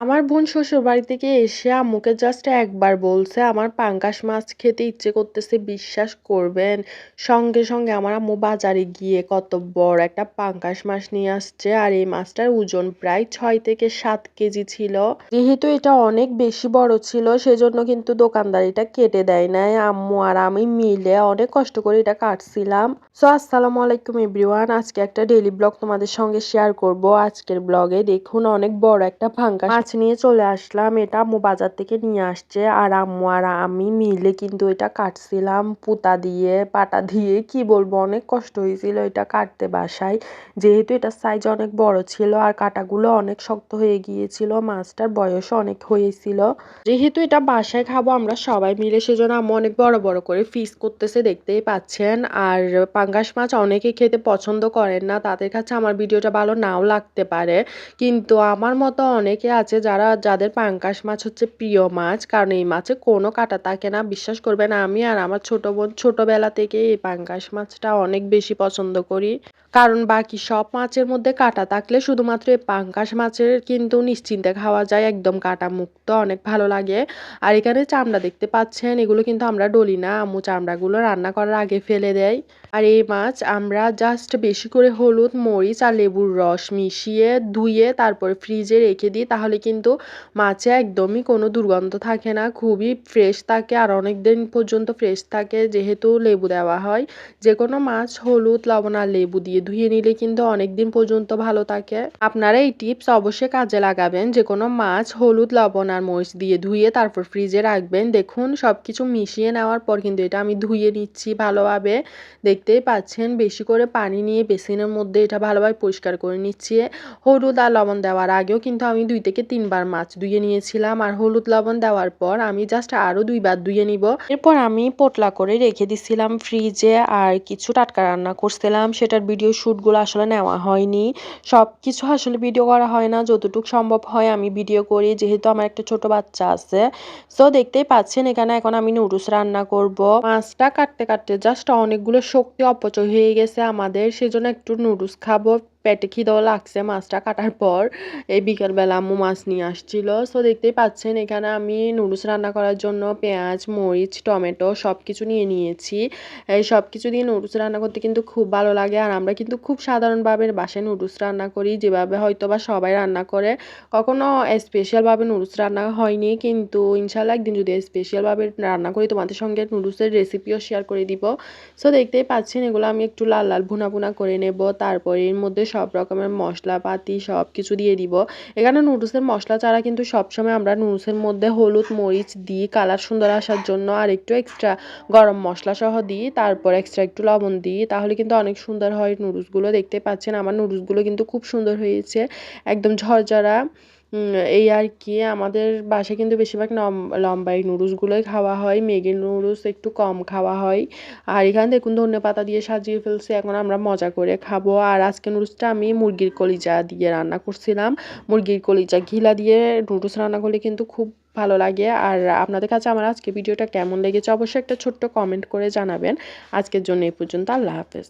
আমার বোন শ্বশুর বাড়ি থেকে এসে আম্মুকে জাস্ট একবার বলছে, আমার পাঙ্গাস মাছ খেতে ইচ্ছে করতেছে, বিশ্বাস করবেন? সঙ্গে সঙ্গে আমার আম্মু বাজারে গিয়ে কত বড় একটা পাঙ্গাস মাছ নিয়ে আসছে, আর এই মাছটার ওজন প্রায় ছয় থেকে সাত কেজি ছিল। যেহেতু এটা অনেক বেশি বড় ছিল, সেজন্য কিন্তু দোকানদার এটা কেটে দেয় নাই। আম্মু আর আমি মিলে অনেক কষ্ট করে এটা কাটছিলাম। সো আসসালামু আলাইকুম এভরিওয়ান আজকে একটা ডেইলি ব্লগ তোমাদের সঙ্গে শেয়ার করব। আজকের ব্লগে দেখুন অনেক বড় একটা পাঙ্গাস মাছ নিয়ে চলে আসলাম। এটা আম্মু বাজার থেকে নিয়ে আসছে। আর আম্মু আর আমি মিলে কিন্তু এটা কাটছিলাম পুতা দিয়ে, পাটা দিয়ে। কি বলব, অনেক কষ্ট হয়েছিল এটা কাটতে বাসায়। যেহেতু এটা সাইজ অনেক বড় ছিল আর কাটাগুলো অনেক শক্ত হয়ে গিয়েছিল, মাছটার বয়সও অনেক হয়েছিল। যেহেতু এটা বাসায় খাব আমরা সবাই মিলে, সেজন্য আম্মু অনেক বড় বড় করে ফিস করতেছে, দেখতেই পাচ্ছেন। আর পাঙ্গাস মাছ অনেকে খেতে পছন্দ করেন না, তাদের কাছে আমার ভিডিওটা ভালো নাও লাগতে পারে। কিন্তু আমার মতো অনেকে আছে যারা, যাদের পাঙ্কাশ মাছ হচ্ছে প্রিয় মাছ, কারণ এই মাছে কোনো কাটা থাকে না, বিশ্বাস করবেন আমি আর আমার ছোট বোন ছোটোবেলা থেকে এই পাঙ্কাশ মাছটা অনেক বেশি পছন্দ করি। কারণ বাকি সব মাছের মধ্যে কাটা থাকলে শুধুমাত্র এই পাঙ্গাস মাছের কিন্তু নিশ্চিন্তে খাওয়া যায়, একদম কাটা মুক্ত, অনেক ভালো লাগে। আর এখানে চামড়া দেখতে পাচ্ছেন, এগুলো কিন্তু আমরা ডলি না, আম্মু চামড়াগুলো রান্না করার আগে ফেলে দেয়। আর এই মাছ আমরা জাস্ট বেশি করে হলুদ, মরিচ আর লেবুর রস মিশিয়ে ধুয়ে তারপরে ফ্রিজে রেখে দিই, তাহলে কিন্তু মাছে একদমই কোনো দুর্গন্ধ থাকে না, খুবই ফ্রেশ থাকে আর অনেক দিন পর্যন্ত ফ্রেশ থাকে, যেহেতু লেবু দেওয়া হয়। যে কোনো মাছ হলুদ, লবণ আর লেবু দিয়ে ধুয়ে নিলে কিন্তু অনেক দিন পর্যন্ত ভালো থাকে। আপনারা এই টিপস অবশ্যই কাজে লাগাবেন। যে কোনো মাছ, হলুদ, লবণ আর মরিচ দিয়ে ধুয়ে তারপর ফ্রিজে রাখবেন। দেখুন সব কিছু মিশিয়ে নেওয়ার পর কিন্তু এটা আমি ধুয়ে নিচ্ছি ভালোভাবে। দেখতেই পাচ্ছেন, বেশি করে পানি নিয়ে বেসিনের মধ্যে এটা ভালোভাবে পরিষ্কার করে নিচ্ছি। হলুদ আর লবণ দেওয়ার আগেও কিন্তু আমি দুই থেকে তিনবার মাছ ধুয়ে নিয়েছিলাম। আর হলুদ, লবণ দেওয়ার পর আমি জাস্ট আরও দুইবার ধুয়ে নিব। এরপর আমি পোটলা করে রেখে দিছিলাম ফ্রিজে আর কিছু টাটকা রান্না করছিলাম। সেটার ভিডিও শ্যুটগুলো আসলে নেওয়া হয়নি। সব কিছু আসলে ভিডিও করা হয় না। যতটুকু সম্ভব হয় আমি ভিডিও করি। যেহেতু আমার একটা ছোট বাচ্চা আছে। সো দেখতেই পাচ্ছেন এখানে এখন আমি নুডলস রান্না করব। মাছটা কাটতে কাটতে জাস্ট অনেকগুলো শক্তি অপচয় হয়ে গেছে আমাদের। সেজন্য একটু নুডলস খাব। পেটে খিদেও লাগছে মাছটা কাটার পর। এই বিকেলবেলা আম্মু মাছ নিয়ে আসছিল। সো দেখতেই পাচ্ছেন, এখানে আমি নুডলস রান্না করার জন্য পেঁয়াজ, মরিচ, টমেটো সব কিছু নিয়ে নিয়েছি। এই সব কিছু দিয়ে নুডলস রান্না করতে কিন্তু খুব ভালো লাগে। আর আমরা কিন্তু খুব সাধারণভাবে বাসায় নুডলস রান্না করি। যেভাবে হয়তো বা সবাই রান্না করে। কখনো স্পেশালভাবে নুডলস রান্না হয়নি, কিন্তু ইনশাল্লাহ একদিন যদি স্পেশালভাবে রান্না করি, তোমাদের সঙ্গে নুডলসের রেসিপিও শেয়ার করে দিব। সো দেখতেই পাচ্ছেন, এগুলো আমি একটু লাল লাল ভুনা ভুনা করে নেব। তারপরে এর মধ্যে সব রকমের মশলাপাতি সব কিছু দিয়ে দিব। এখানে নুডলসের মশলা ছাড়া কিন্তু সবসময় আমরা নুডলসের মধ্যে হলুদ, মরিচ দিই, কালার সুন্দর আসার জন্য। আর একটু এক্সট্রা গরম মশলা সহ দিই, তারপর এক্সট্রা একটু লবণ দিই। তাহলে কিন্তু অনেক সুন্দর হয় নুডলসগুলো। দেখতে পাচ্ছেন, আমার নুডলসগুলো কিন্তু খুব সুন্দর হয়েছে। একদম ঝরঝরা এই আর কি, আমাদের বাসায় কিন্তু বেশিরভাগ লম্বা এই নুডলসগুলোই খাওয়া হয়, ম্যাগি নুডলস একটু কম খাওয়া হয়। আর এখানে দেখুন ধনে পাতা দিয়ে সাজিয়ে ফেলছে, এখন আমরা মজা করে খাব। আর আজকে নুডলসটা আমি মুরগির কলিজা দিয়ে রান্না করছিলাম। মুরগির কলিজা ঘিলা দিয়ে নুডলস রান্না করলে কিন্তু খুব ভালো লাগে। আর আপনাদের কাছে আমার আজকে ভিডিওটা কেমন লেগেছে, অবশ্যই একটা ছোট্ট কমেন্ট করে জানাবেন। আজকের জন্য এই পর্যন্ত, আল্লাহ হাফেজ।